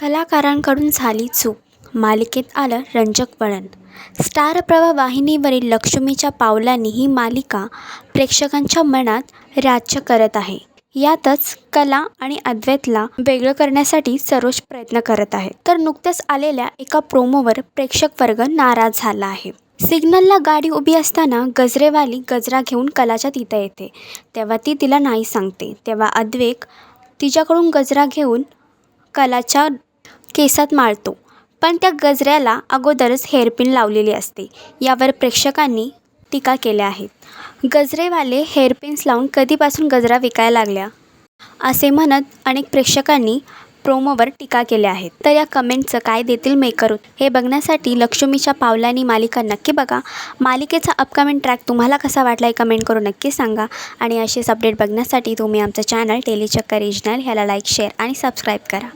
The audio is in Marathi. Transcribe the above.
कलाकारांकडून झाली चूक. मालिकेत आलं रंजक वळण. स्टार प्रवाह वाहिनीवरील लक्ष्मीच्या पावलांनी ही मालिका प्रेक्षकांच्या मनात राज्य करत आहे. यातच कला आणि अद्वैतला वेगळं करण्यासाठी सर्वोच्च प्रयत्न करत आहे. तर नुकत्याच आलेल्या एका प्रोमोवर प्रेक्षक वर्ग नाराज झाला आहे. सिग्नलला गाडी उभी असताना गजरेवाली गजरा घेऊन कलाच्या तिथं येते. तेव्हा ती तिला नाही सांगते. तेव्हा अद्वेक तिच्याकडून गजरा घेऊन कलाच्या केसात माळतो पण त्या गजऱ्याला अगोदरच हेअरपिन लावलेली असते. यावर प्रेक्षकांनी टीका केल्या आहेत. गजरेवाले हेअरपिन्स लावून कधीपासून गजरा विकायला लागल्या? असे म्हणत अनेक प्रेक्षकांनी प्रोमोवर टीका केल्या आहेत. तर या कमेंटचं काय देतील मेकर हे बघण्यासाठी लक्ष्मीच्या पावलांनी मालिका नक्की बघा. मालिकेचा अपकमिंग ट्रॅक तुम्हाला कसा वाटला हे कमेंट करून नक्की सांगा. आणि असेच अपडेट बघण्यासाठी तुम्ही आमचं चॅनल टेलीचक्कर रिजनल ह्याला लाईक शेअर आणि सबस्क्राईब करा.